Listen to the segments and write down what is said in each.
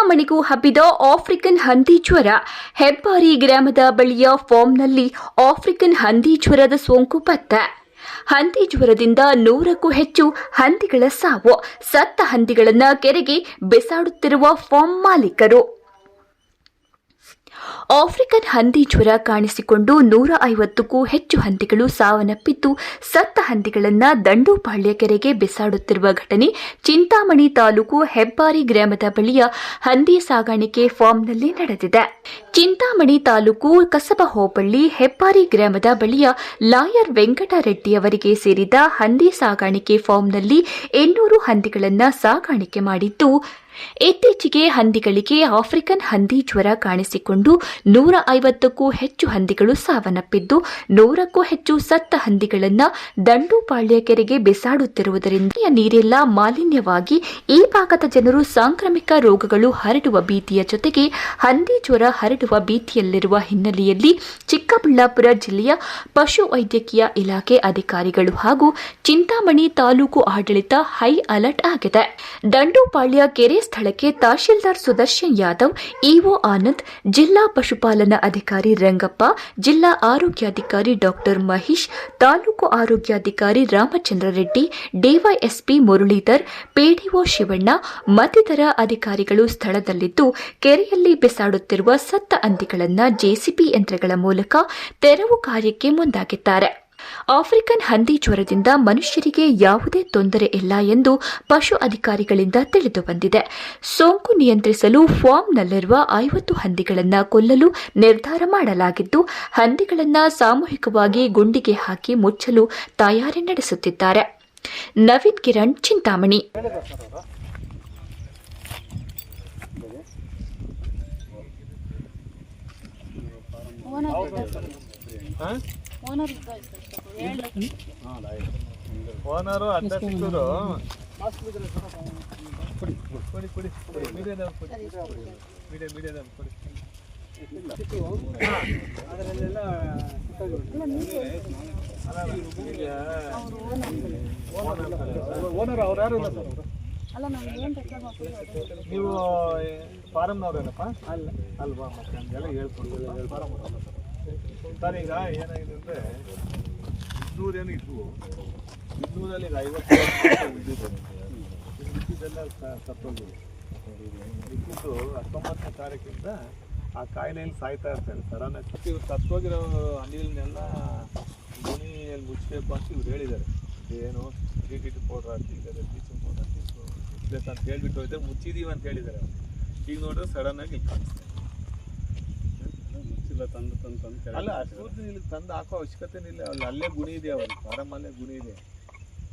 ಚಿಂತಾಮಣಿಗೂ ಹಬ್ಬಿದ ಆಫ್ರಿಕನ್ ಹಂದಿ ಜ್ವರ. ಹೆಬ್ಬಾರಿ ಗ್ರಾಮದ ಬಳಿಯ ಫಾರ್ಮ್ನಲ್ಲಿ ಆಫ್ರಿಕನ್ ಹಂದಿ ಜ್ವರದ ಸೋಂಕು ಪತ್ತೆ. ಹಂದಿ ಜ್ವರದಿಂದ ನೂರಕ್ಕೂ ಹೆಚ್ಚು ಹಂದಿಗಳ ಸಾವು. ಸತ್ತ ಹಂದಿಗಳನ್ನು ಕೆರೆಗೆ ಬೆಸಾಡುತ್ತಿರುವ ಫಾರ್ಮ್ ಮಾಲೀಕರು. ಆಫ್ರಿಕನ್ ಹಂದಿ ಜ್ವರ ಕಾಣಿಸಿಕೊಂಡು ನೂರ ಐವತ್ತಕ್ಕೂ ಹೆಚ್ಚು ಹಂದಿಗಳು ಸಾವನ್ನಪ್ಪಿದ್ದು, ಸತ್ತ ಹಂದಿಗಳನ್ನು ದಂಡೂಪಾಳ್ಯ ಕೆರೆಗೆ ಬಿಸಾಡುತ್ತಿರುವ ಘಟನೆ ಚಿಂತಾಮಣಿ ತಾಲೂಕು ಹೆಬ್ಬಾರಿ ಗ್ರಾಮದ ಬಳಿಯ ಹಂದಿ ಸಾಗಾಣಿಕೆ ಫಾರ್ಮ್ನಲ್ಲಿ ನಡೆದಿದೆ. ಚಿಂತಾಮಣಿ ತಾಲೂಕು ಕಸಬ ಹೋಬಳ್ಳಿ ಹೆಬ್ಬಾರಿ ಗ್ರಾಮದ ಬಳಿಯ ಲಾಯರ್ ವೆಂಕಟರೆಡ್ಡಿಯವರಿಗೆ ಸೇರಿದ ಹಂದಿ ಸಾಗಾಣಿಕೆ ಫಾರ್ಮ್ನಲ್ಲಿ ಇನ್ನೂರು ಹಂದಿಗಳನ್ನು ಸಾಗಾಣಿಕೆ ಮಾಡಿದ್ದು ಇತ್ತೀಚೆಗೆ ಹಂದಿಗಳಿಗೆ ಆಫ್ರಿಕನ್ ಹಂದಿ ಜ್ವರ ಕಾಣಿಸಿಕೊಂಡು ನೂರ ಐವತ್ತಕ್ಕೂ ಹೆಚ್ಚು ಹಂದಿಗಳು ಸಾವನ್ನಪ್ಪಿದ್ದು, ನೂರಕ್ಕೂ ಹೆಚ್ಚು ಸತ್ತ ಹಂದಿಗಳನ್ನು ದಂಡುಪಾಳ್ಯ ಕೆರೆಗೆ ಬಿಸಾಡುತ್ತಿರುವುದರಿಂದ ನೀರೆಲ್ಲ ಮಾಲಿನ್ಯವಾಗಿ ಈ ಭಾಗದ ಜನರು ಸಾಂಕ್ರಾಮಿಕ ರೋಗಗಳು ಹರಡುವ ಭೀತಿಯ ಜೊತೆಗೆ ಹಂದಿ ಜ್ವರ ಹರಡುವ ಭೀತಿಯಲ್ಲಿರುವ ಹಿನ್ನೆಲೆಯಲ್ಲಿ ಚಿಕ್ಕಬಳ್ಳಾಪುರ ಜಿಲ್ಲೆಯ ಪಶು ವೈದ್ಯಕೀಯ ಇಲಾಖೆ ಅಧಿಕಾರಿಗಳು ಹಾಗೂ ಚಿಂತಾಮಣಿ ತಾಲೂಕು ಆಡಳಿತ ಹೈ ಅಲರ್ಟ್ ಆಗಿದೆ ದಂಡುಪಾಳ್ಯ ಕೆರೆ ಸ್ಥಳಕ್ಕೆ ತಹಶೀಲ್ದಾರ್ ಸುದರ್ಶನ್ ಯಾದವ್, ಇಒ ಆನಂದ್, ಜಿಲ್ಲಾ ಪಶುಪಾಲನಾ ಅಧಿಕಾರಿ ರಂಗಪ್ಪ, ಜಿಲ್ಲಾ ಆರೋಗ್ಯಾಧಿಕಾರಿ ಡಾಕ್ಟರ್ ಮಹೇಶ್, ತಾಲೂಕು ಆರೋಗ್ಯಾಧಿಕಾರಿ ರಾಮಚಂದ್ರ ರೆಡ್ಡಿ, ಡಿವೈಎಸ್ಪಿ ಮುರಳೀಧರ್ ಪಿಡಿಒ ಶಿವಣ್ಣ, ಮತ್ತಿತರ ಅಧಿಕಾರಿಗಳು ಸ್ಥಳದಲ್ಲಿದ್ದು, ಕೆರೆಯಲ್ಲಿ ಬಿಸಾಡುತ್ತಿರುವ ಸತ್ತ ಹಂದಿಗಳನ್ನು ಜೆಸಿಬಿ ಯಂತ್ರಗಳ ಮೂಲಕ ತೆರವು ಕಾರ್ಯಕ್ಕೆ ಮುಂದಾಗಿದ್ದಾರೆ. ಆಫ್ರಿಕನ್ ಹಂದಿ ಜ್ವರದಿಂದ ಮನುಷ್ಯರಿಗೆ ಯಾವುದೇ ತೊಂದರೆ ಇಲ್ಲ ಎಂದು ಪಶು ಅಧಿಕಾರಿಗಳಿಂದ ತಿಳಿದು ಬಂದಿದೆ. ಸೋಂಕು ನಿಯಂತ್ರಿಸಲು ಫಾರ್ಮ್ನಲ್ಲಿರುವ ಐವತ್ತು ಹಂದಿಗಳನ್ನು ಕೊಲ್ಲಲು ನಿರ್ಧಾರ ಮಾಡಲಾಗಿದ್ದು ಹಂದಿಗಳನ್ನು ಸಾಮೂಹಿಕವಾಗಿ ಗುಂಡಿಗೆ ಹಾಕಿ ಮುಚ್ಚಲು ತಯಾರಿ ನಡೆಸುತ್ತಿದ್ದಾರೆ. ನವೀನ್ ಕಿರಣ್ ಚಿಂತಾಮಣಿ. ಓನರು ಅಡ್ಡ ಸಿಕ್ಕರು. ಕೊಡಿ ಕೊಡಿ ಕೊಡಿ ಮೀಡಿಯಾದವ್ರು ಕೊಡಿ. ಮೀಡಿಯಾ ಮೀಡಿಯಾದವ್ರು ಕೊಡಿ. ಓನರ್ ಅವ್ರು ಯಾರು ಇಲ್ಲ ಸರ್ ಅವರು? ನೀವು ಫಾರಮ್ನವ್ರೇನಪ್ಪ? ಅಲ್ಲ. ಅಲ್ವಾ? ಮತ್ತೆ ಹಂಗೆಲ್ಲ ಹೇಳ್ಕೊಡ್ತೀವಿ ಸರ್ ಈಗ ಏನಾಗಿದೆ ಅಂದರೆ ಇನ್ನೂರೇನು ಇದ್ವು. ಇನ್ನೂರಲ್ಲಿ ಈಗ ಐವತ್ತು ಮಿಕ್ಕಿದ್ದು ಹತ್ತೊಂಬತ್ತನೇ ತಾರೀಕಿಂದ ಆ ಕಾಯಿಲೆಯಲ್ಲಿ ಸಾಯ್ತಾ ಇರ್ತಾರೆ ಸಡನ್ ಇವ್ರು ಸತ್ತೋಗಿರೋ ಅನಿಲನ್ನೆಲ್ಲ ಮನೆಯಲ್ಲಿ ಮುಚ್ಚಬೇಕು ಅಂತ ಇವ್ರು ಹೇಳಿದ್ದಾರೆ. ಏನು ಡಿ ಟಿ ಟಿ ಪೌಡ್ರ್ ಹಾಕಿದ್ದಾರೆ ಬ್ಲೀಚಿಂಗ್ ಪೌಡ್ರ್ ಪ್ಲಸ್ ಅಂತ ಹೇಳ್ಬಿಟ್ಟು ಹೋಯ್ತಾರೆ ಮುಚ್ಚಿದೀವಿ ಅಂತ ಹೇಳಿದ್ದಾರೆ ಈಗ ನೋಡಿದ್ರೆ ಸಡನ್ನಾಗಿ ಕಾಣಿಸ್ತಾರೆ ಮುಚ್ಚಿಲ್ಲ ತಂದು ತಂದು ತಂದು ಅಲ್ಲ ಅಷ್ಟೊಂದು ಇಲ್ಲಿ ತಂದು ಹಾಕೋ ಅವಶ್ಯಕತೆ ಇಲ್ಲ ಅಲ್ಲಿ ಅಲ್ಲೇ ಗುಣಿ ಇದೆ ಅವ್ರು ಫಾರಮಲ್ಲೇ ಗುಣಿ ಇದೆ.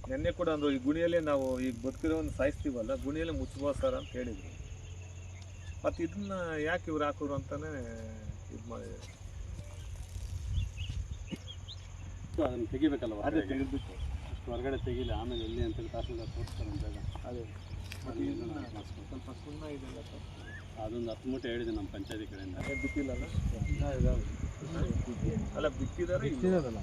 ನೆನ್ನೆ ಕೂಡ ಅಂದರು ಈ ಗುಣಿಯಲ್ಲೇ ನಾವು ಈಗ ಬದುಕಿರೋ ಒಂದು ಸಾಯಿಸ್ತೀವಲ್ಲ ಗುಣಿಯಲ್ಲೇ ಮುಚ್ಬೋದು ಸರ್ ಅಂತ ಹೇಳಿದ್ರು. ಮತ್ತು ಇದನ್ನ ಯಾಕೆ ಇವ್ರು ಹಾಕೋರು ಅಂತಾನೆ ಇದು ಮಾಡಿದ್ದಾರೆ ಅದನ್ನು ತೆಗಿಬೇಕಲ್ಲ ಅದೇ. ತೆಗೆದ್ಬಿಟ್ಟು. ಅಷ್ಟು ಹೊರಗಡೆ ತೆಗಿಲಿ ಆಮೇಲೆ ಎಲ್ಲಿ ಅಂತೇಳಿ ತಹಸೀಲ್ದಾರ್ ತೋರಿಸ್ತಾರೆ ಅಂತ ಜಾಗ ಅದೇ. ಸ್ವಲ್ಪ ಸುಣ್ಣ ಇದೆಲ್ಲ ಸರ್ ಅದೊಂದು ಹತ್ತು ಮೂಟೆ ಹೇಳಿದೆ ನಮ್ಮ ಪಂಚಾಯತಿ ಕಡೆಯಿಂದ. ಬಿಟ್ಟಿಲ್ಲಲ್ಲ ಅಲ್ಲ ಬಿತ್ತಿದಾರೆ ಏನಾದ್ರು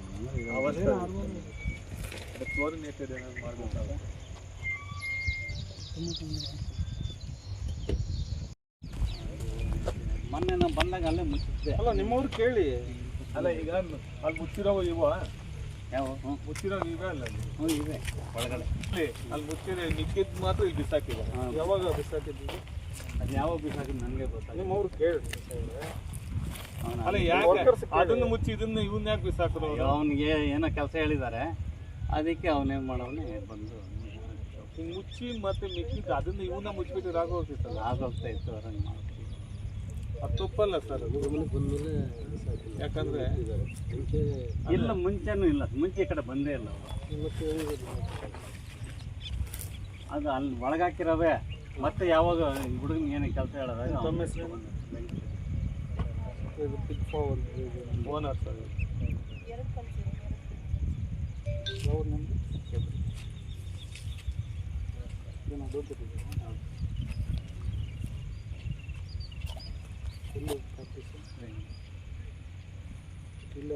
ಮೊನ್ನೆ ನಾವು ಬಂದಾಗ ಅಲ್ಲೇ ಮುಚ್ಚಿದ್ದೆ. ಅಲ್ಲ ನಿಮ್ಮವ್ರು ಕೇಳಿ. ಅಲ್ಲ ಈಗ ಅಲ್ಲಿ ಮುಚ್ಚಿರೋ ಇವ? ಯಾವ? ಹ್ಞೂ ಮುಚ್ಚಿರೋ ಇವೆ ಅಲ್ಲ ಹ್ಞೂ ಇವೆ. ಒಳಗಡೆ. ಅಲ್ಲಿ ಮುಚ್ಚಿರೋ ನಿಕ್ಕಿದ್ ಮಾತ್ರ ಇಲ್ಲಿ ಬಿಸಾಕಿದ್ದಾರೆ ಯಾವಾಗ ಬಿಸಾಕಿದ್ದೀವಿ ಅದು ಯಾವಾಗ ನನಗೆ ಗೊತ್ತಾಗ ನಿಮ್ಮವ್ರು ಕೇಳಿ. ಅಲ್ಲ ಯಾಕೆ? ಅದನ್ನು ಮುಚ್ಚಿ ಇದನ್ನ ಇವನ್ನ ಯಾಕೆ ಬಿಸಾಕಿದ್ರು ಅವ್ರು? ಅವನಿಗೆ ಏನೋ ಕೆಲಸ ಹೇಳಿದ್ದಾರೆ. ಅದಕ್ಕೆ ಅವನೇನು ಮಾಡೋವನೇ ಬಂದು ಹಿಂಗ್ ಮುಚ್ಚಿ ಮತ್ತೆ ಮಿಕ್ಕಿದ್ದು ಅದನ್ನ ಇವನ್ನ ಮುಚ್ಚಿಬಿಟ್ಟು ಆಗೋಗ್ತಿತ್ತಲ್ಲ ಆಗೋಗ್ತಾ ಇತ್ತು ಅವ್ರಂಗೆ ಮಾಡ್ತೀವಿ. ಅದು ತಪ್ಪಲ್ಲ ಸರ್ ಅದು. ಯಾಕಂದ್ರೆ ಇಲ್ಲ ಮುಂಚೆನೂ ಇಲ್ಲ. ಮುಂಚೆ ಈ ಕಡೆ ಬಂದೇ ಇಲ್ಲ ಅವರು. ಅದು ಅಲ್ಲಿ ಒಳಗಾಕಿರೋವೆ ಮತ್ತೆ ಯಾವಾಗ ಹುಡುಗನ ಏನು ಕೆಲಸ ಹೇಳೋದಾಗ ತಮ್ಮ ಹೆಸರು ಇದು ಪಿಕ್ ಏನು ಇಲ್ಲ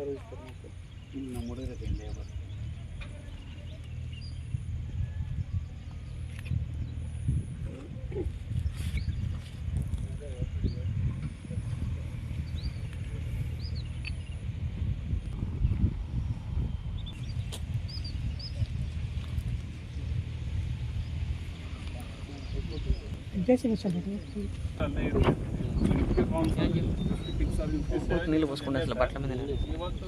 ನಮ್ಮ ಹುಡುಗರ ಲೇಬರ್ ಇವತ್ತು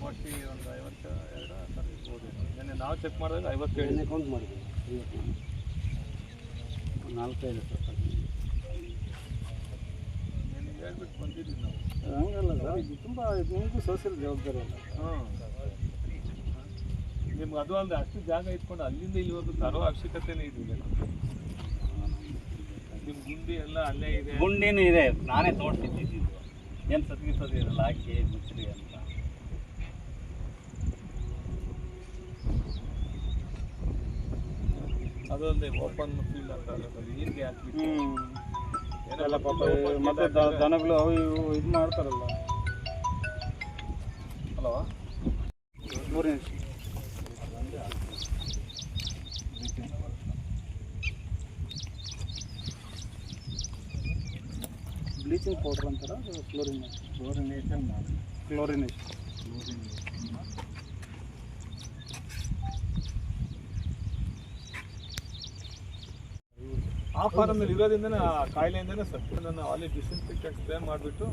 ಒಟ್ಟಿ ಒಂದು ಐವತ್ತು ಎರಡು ಥರ ಇರ್ಬೋದು ನೆನ್ನೆ ನಾವು ಚೆಕ್ ಮಾಡಿದಾಗ ಐವತ್ತೇಳು ಕೌಂಟ್ ಮಾಡಿದ್ದೀನಿ ನಾಲ್ಕೈದು ನಿನಗೆ ಹೇಳ್ಬಿಟ್ಟು ಬಂದಿದ್ವಿ ನಾವು ಹಂಗಲ್ಲ ಸರ್ ಇದು ತುಂಬ ನಿಮಗೂ ಸೋಷಿಯಲ್ ಜವಾಬ್ದಾರಿ ಅಲ್ಲ ಹಾಂ ನಿಮ್ಗೆ ಅದು ಅಲ್ಲದೆ ಅಷ್ಟು ಜಾಗ ಇಟ್ಕೊಂಡು ಅಲ್ಲಿಂದ ಇಲ್ಲಿವರೆಗೂ ತರೋ ಅವಶ್ಯಕತೆನೇ ಇದಿಲ್ಲ ನಿಮ್ಮ ಗುಂಡಿ ಎಲ್ಲ ಅಲ್ಲೇ ಇದೆ ಗುಂಡಿನೂ ಇದೆ. ನಾನೇ ತೋಡ್ತಿದ್ದಿದ್ದು ಏನು ಸದ್ಗಿಸೋದು ಇರಲ್ಲ ಹಾಕಿ ಮುಚ್ಚಿರಿ ಅಂತ. ಅದು ಅಲ್ಲದೆ ಓಪನ್ ಫೀಲ್ ಅಂತ ನೀರಿಗೆ ಹಾಕಿ ಎಲ್ಲ ಪಾಪ ಮತ್ತೆ ದನಗಳು ಅವು ಇವು ಇದು ಮಾಡ್ತಾರಲ್ಲ. ಅಲ್ವಾ ಮೂರನೇ ಬ್ಲೀಚಿಂಗ್ ಪೌಡರ್ ಅಂತಾರೆ ಅದು ಕ್ಲೋರಿನೇಷನ್ ಕ್ಲೋರಿನೇಷನ್ ಆ ಫಾರಮ್ನಲ್ಲಿ ಇರೋದ್ರಿಂದನೇ ಆ ಕಾಯಿಲೆಯಿಂದನೇ ಸತ್ತು ನಾವು ಅಲ್ಲಿ ಡಿಸ್ಇನ್ಫೆಕ್ಟೆಂಟ್ ಸ್ಪ್ರೇ ಮಾಡಿಬಿಟ್ಟು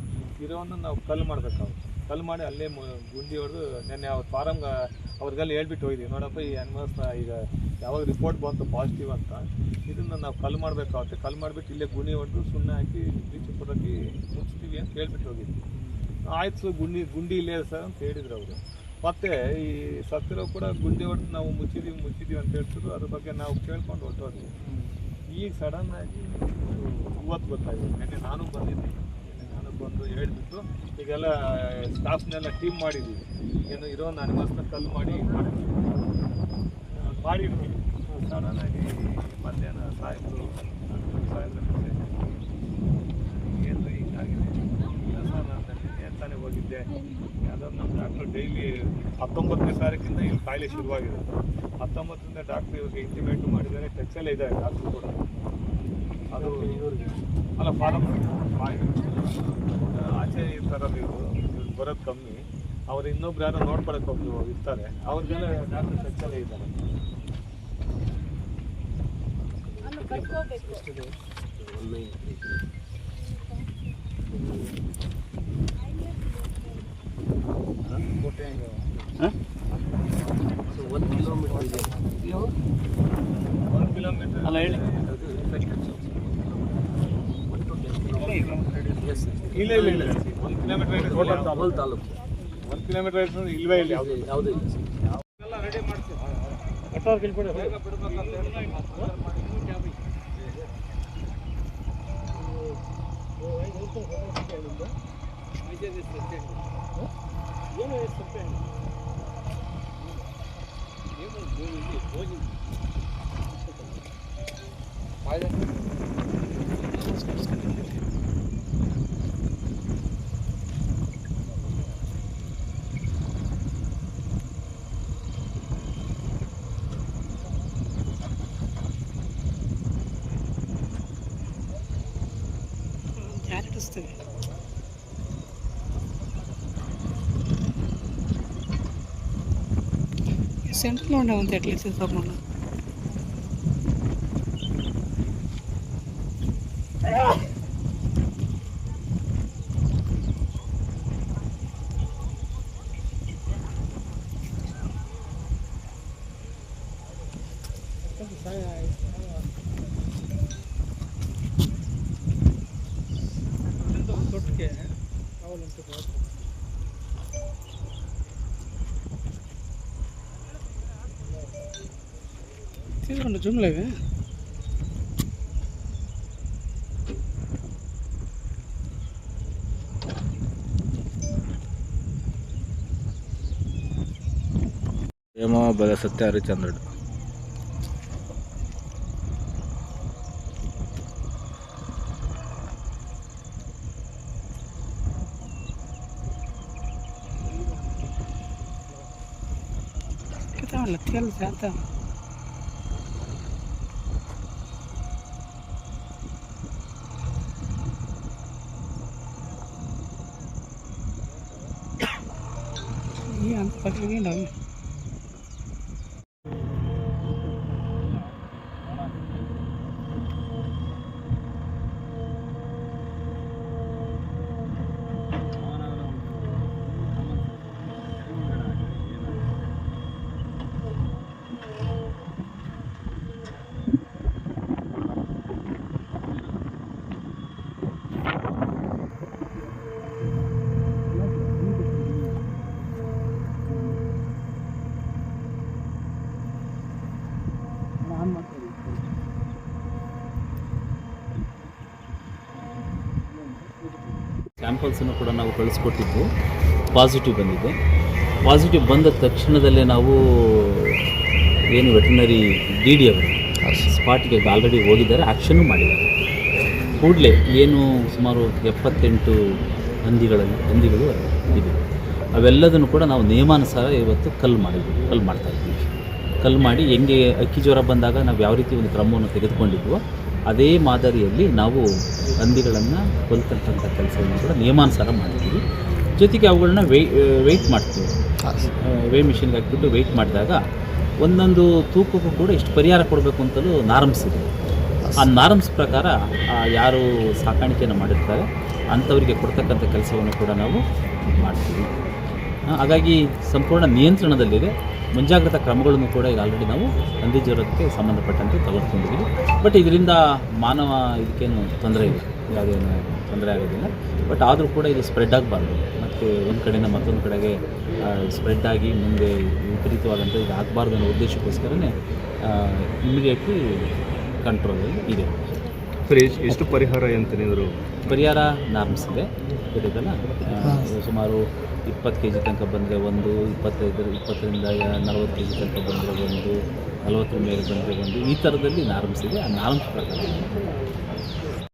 ಇರೋವನ್ನು ನಾವು ಕಲ್ ಮಾಡಬೇಕಾಗುತ್ತೆ. ಕಲ್ಲು ಮಾಡಿ ಅಲ್ಲೇ ಗುಂಡಿ ಹೊಡೆದು ನೆನ್ನೆ ಅವ್ರ ಫಾರಮ್ಗೆ ಅವ್ರಿಗೆಲ್ಲ ಹೇಳ್ಬಿಟ್ಟು ಹೋಗಿದ್ವಿ. ನೋಡಪ್ಪ ಈ ಅನಿಮಲ್ಸ್ನ ಈಗ ಯಾವಾಗ ರಿಪೋರ್ಟ್ ಬಂತು ಪಾಸಿಟಿವ್ ಅಂತ. ಇದನ್ನು ನಾವು ಕಲ್ಲು ಮಾಡಬೇಕಾಗುತ್ತೆ ಕಲ್ಲು ಮಾಡಿಬಿಟ್ಟು ಇಲ್ಲೇ ಗುಂಡಿ ಹೊಡೆದು ಸುಣ್ಣೆ ಹಾಕಿ ಬ್ಲೀಚಿಂಗ್ ಪೌಡರ್ ಹಾಕಿ ಮುಚ್ತೀವಿ ಅಂತ ಹೇಳ್ಬಿಟ್ಟು ಹೋಗಿದ್ವಿ. ಆಯ್ತು ಸರ್ ಗುಂಡಿ ಗುಂಡಿ ಇಲ್ಲೇ ಸರ್ ಅಂತ ಹೇಳಿದ್ರು ಅವರು. ಮತ್ತೆ ಈ ಸತ್ತಿರೋ ಕೂಡ ಗುಂಡಿ ಹೊಡೆದು ನಾವು ಮುಚ್ಚಿದೀವಿ ಮುಚ್ಚಿದೀವಿ ಅಂತ ಹೇಳ್ತಿದ್ರು. ಅದ್ರ ಬಗ್ಗೆ ನಾವು ಕೇಳ್ಕೊಂಡು ಹೊರಟೋದ್ವಿ. ಈಗ ಸಡನ್ ಆಗಿ ಇವತ್ತು ಗೊತ್ತಾಗಿದೆ ನೆನ್ನೆ ನಾನು ಬಂದಿದ್ದೆ. ನೆನ್ನೆ ನಾನು ಬಂದು ಹೇಳ್ಬಿಟ್ಟು ಈಗೆಲ್ಲ ಸ್ಟಾಫ್ನೆಲ್ಲ ಟೀಮ್ ಮಾಡಿದ್ದೀವಿ ಏನು ಇರೋ ನಾನು ಅನಿಮಲ್ಸ್ನ ಕಲ್ಲು ಮಾಡಿ ಮಾಡಿದ್ವಿ ಸಡನ್ ಆಗಿ ಮಧ್ಯಾಹ್ನ ಸಾಯಿತು ಏನು ಹಿಂಗಾಗಿದೆ? ಇಲ್ಲ ತಾನೇ ಹೋಗಿದ್ದೆ? ಯಾವುದೋ ನಮ್ಮ ಡಾಕ್ಟ್ರು ಡೈಲಿ ಹತ್ತೊಂಬತ್ತನೇ ತಾರೀಕಿಂದ ಇಲ್ಲಿ ಕಾಯಿಲೆ ಶುರುವಾಗಿದೆ. ಹತ್ತೊಂಬತ್ತರಿಂದ ಡಾಕ್ಟ್ರು ಇವ್ರಿಗೆ ಇಂಟಿಮೇಟ್ ಮಾಡಿದ್ದಾರೆ. ಟಚ್ಚಲ್ಲೇ ಇದ್ದಾರೆ ಡಾಕ್ಟ್ರು ಕೂಡ. ಅದು ಅಲ್ಲ ಫಾರಮ್ ಆಚೆ ಇರ್ತಾರಲ್ಲ ಇವರು ಇವ್ರು ಬರೋದು ಕಮ್ಮಿ. ಅವ್ರು ಇನ್ನೊಬ್ರು ಯಾರೋ ನೋಡ್ಕೊಳಕ್ಕೆ ಒಬ್ರು ಇರ್ತಾರೆ. ಅವ್ರಿಗೆಲ್ಲ ಡಾಕ್ಟರ್ ಟಚ್ಚಲ್ಲೇ ಇದ್ದಾರೆ. ಒಂದು ಕಿಲೋಮೀಟರ್ ಇದೆ. ಒಂದು ಕಿಲೋಮೀಟರ್. ಅಲ್ಲ ಹೇಳಿ. ಇಲ್ಲ ಇಲ್ಲ ಇಲ್ಲ. ಒಂದು ಕಿಲೋಮೀಟರ್ ಟೋಟಲ್ ಡಬಲ್ ತಾಲೂಕು. ಒಂದು ಕಿಲೋಮೀಟರ್ ಇಲ್ವೇ ಇಲ್ಲ ಯಾವುದು? ಯಾವುದೇ ಎಲ್ಲ ರೆಡಿ ಮಾಡ್ತೀವಿ. ಕಟ್ಟೋರ್ ಕಿಲ್ಬಿಡಿ. ಬೇಗ ಬಿಡ್ಬೇಕಂತ ಹೇಳಿ సెంటర్లో ఉండే ఉంది అట్లీస్ట్ తప్పకుండా తీసుకోండి జూమ్లో ఇవి ఏమో భలే సత్య హరిచంద్రుడు ternyata ini antar ini dong. ಸ್ಯಾಂಪಲ್ಸನ್ನು ಕೂಡ ನಾವು ಕಳಿಸ್ಕೊಟ್ಟಿದ್ದು ಪಾಸಿಟಿವ್ ಬಂದಿದೆ. ಪಾಸಿಟಿವ್ ಬಂದ ತಕ್ಷಣದಲ್ಲೇ ನಾವು ಏನು ವೆಟರ್ನರಿ ಡಿ ಡಿ ಅವರು ಸ್ಪಾಟ್ಗೆ ಆಲ್ರೆಡಿ ಹೋಗಿದ್ದಾರೆ, ಆ್ಯಕ್ಷನ್ನು ಮಾಡಿದ್ದಾರೆ. ಕೂಡಲೇ ಏನು ಸುಮಾರು ಎಪ್ಪತ್ತೆಂಟು ಹಂದಿಗಳಲ್ಲಿ ಹಂದಿಗಳು ಇದೆ. ಅವೆಲ್ಲದನ್ನು ಕೂಡ ನಾವು ನಿಯಮಾನುಸಾರ ಇವತ್ತು ಕಲ್ಲು ಮಾಡಿದ್ವಿ ಕಲ್ಲು ಮಾಡ್ತಾ ಇದ್ದೀವಿ ಕಲ್ಲು ಮಾಡಿ ಹೆಂಗೆ ಅಕ್ಕಿ ಜ್ವರ ಬಂದಾಗ ನಾವು ಯಾವ ರೀತಿ ಒಂದು ಕ್ರಮವನ್ನು ತೆಗೆದುಕೊಂಡಿದ್ವೋ ಅದೇ ಮಾದರಿಯಲ್ಲಿ ನಾವು ಹಂದಿಗಳನ್ನು ಕೊಲ್ತಕ್ಕಂಥ ಕೆಲಸವನ್ನು ಕೂಡ ನಿಯಮಾನುಸಾರ ಮಾಡ್ತೀವಿ ಜೊತೆಗೆ ಅವುಗಳನ್ನ ವೇ ವೆಯ್ಟ್ ಮಾಡ್ತೀವಿ. ವೇ ಮಿಷಿನ್ಗೆ ಹಾಕಿಬಿಟ್ಟು ವೆಯ್ಟ್ ಮಾಡಿದಾಗ ಒಂದೊಂದು ತೂಕಕ್ಕೂ ಕೂಡ ಇಷ್ಟು ಪರಿಹಾರ ಕೊಡಬೇಕು ಅಂತಲೂ ನಾರ್ಮ್ಸ್ ಇದೆ. ಆ ನಾರ್ಮ್ಸ್ ಪ್ರಕಾರ ಯಾರು ಸಾಕಾಣಿಕೆಯನ್ನು ಮಾಡಿರ್ತಾರೆ, ಅಂಥವರಿಗೆ ಕೊಡ್ತಕ್ಕಂಥ ಕೆಲಸವನ್ನು ಕೂಡ ನಾವು ಮಾಡ್ತೀವಿ. ಹಾಗಾಗಿ ಸಂಪೂರ್ಣ ನಿಯಂತ್ರಣದಲ್ಲಿದೆ. ಮುಂಜಾಗ್ರತಾ ಕ್ರಮಗಳನ್ನು ಕೂಡ ಈಗ ಆಲ್ರೆಡಿ ನಾವು ನಂದಿ ಜ್ವರಕ್ಕೆ ಸಂಬಂಧಪಟ್ಟಂತೆ ತಗೊಳ್ಕೊಂಡಿದ್ದೀವಿ ಬಟ್ ಇದರಿಂದ ಮಾನವ ಇದಕ್ಕೇನು ತೊಂದರೆ ಇಲ್ಲ. ಯಾವುದೇನು ತೊಂದರೆ ಆಗೋದಿಲ್ಲ. ಬಟ್ ಆದರೂ ಕೂಡ ಇದು ಸ್ಪ್ರೆಡ್ ಆಗಬಾರ್ದು. ಮತ್ತು ಒಂದು ಕಡೆಯಿಂದ ಮತ್ತೊಂದು ಕಡೆಗೆ ಸ್ಪ್ರೆಡ್ ಆಗಿ ಮುಂದೆ ವಿಪರೀತವಾದಂಥ ಇದು ಆಗಬಾರ್ದು ಅನ್ನೋ ಉದ್ದೇಶಕ್ಕೋಸ್ಕರನೇ ಇಮಿಡಿಯೇಟ್ಲಿ ಕಂಟ್ರೋಲಲ್ಲಿ ಇದೆ. ಸರ್ ಎಷ್ಟು ಪರಿಹಾರ ಅಂತ ನೀವು ಪರಿಹಾರ ನಾರ್ಮ್ಸ್ ಇದೆ ಗೊತ್ತಿದ್ದಲ್ಲ ಸುಮಾರು ಇಪ್ಪತ್ತು ಕೆ ಜಿ ತನಕ ಬಂದರೆ ಒಂದು ಇಪ್ಪತ್ತೈದರ ಇಪ್ಪತ್ತರಿಂದ ನಲವತ್ತು ಕೆ ಜಿ ತನಕ ಬಂದರೆ ಒಂದು, ನಲವತ್ತರ ಮೇಲೆ ಬಂದರೆ ಒಂದು, ಈ ಥರದಲ್ಲಿ ನಾರ್ಮ್ಸ್ ಇದೆ ಆ ನಾರ್ಮ್ಸ್ ಪ್ರಕಾರ.